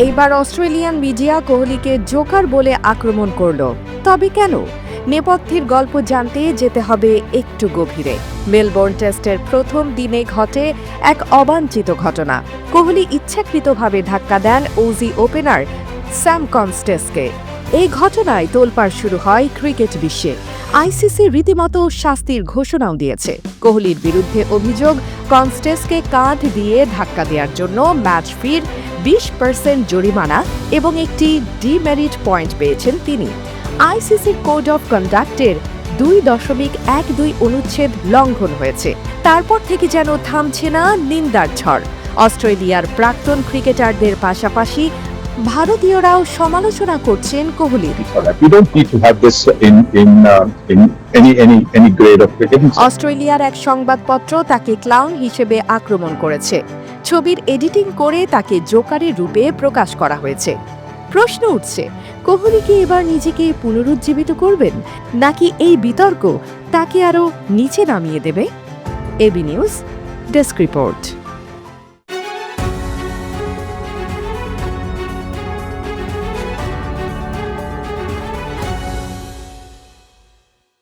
এইবার Australian media কোহলিকে Joker বলে আক্রমণ করল। তবে কেন? নেপথ্যের গল্প জানতে যেতে হবে একটু গভীরে। মেলবোর্ন টেস্টের প্রথম দিনে ঘটে এক অবাঞ্ছিত ঘটনা। কোহলি ইচ্ছাকৃতভাবে ধাক্কা দেন ওজি ওপেনার স্যাম কনস্টেসকে। এই ঘটনায় তোলপাড় শুরু হয় ক্রিকেট বিশ্বে। আইসিসি রীতিমতো শাস্তির ঘোষণাও দিয়েছে। কোহলির বিরুদ্ধে অভিযোগ, কনস্টেসকে কাঁধ দিয়ে ধাক্কা দেওয়ার জন্য ম্যাচ ফির বিশ পার্সেন্ট জরিমানা এবং একটি ডিমেরিট পয়েন্ট পেয়েছেন তিনি। আইসিসির কোড অফ কন্ডাক্টের দুই দশমিক এক দুই অনুচ্ছেদ লঙ্ঘন হয়েছে। তারপর থেকে যেন থামছে না নিন্দার ঝড়। অস্ট্রেলিয়ার প্রাক্তন ক্রিকেটারদের পাশাপাশি ভারতীয়রাও সমালোচনা করছেন কোহলির। Uh. অস্ট্রেলিয়ার এক সংবাদপত্র তাকে ক্লাউন হিসেবে আক্রমণ করেছে। ছবির এডিটিং করে তাকে জোকারের রূপে প্রকাশ করা হয়েছে। প্রশ্ন উঠছে কোহলি কি এবার নিজেকে পুনরুজ্জীবিত করবেন? নাকি এই বিতর্ক তাকে আরও নিচে নামিয়ে দেবে? AB news desk report.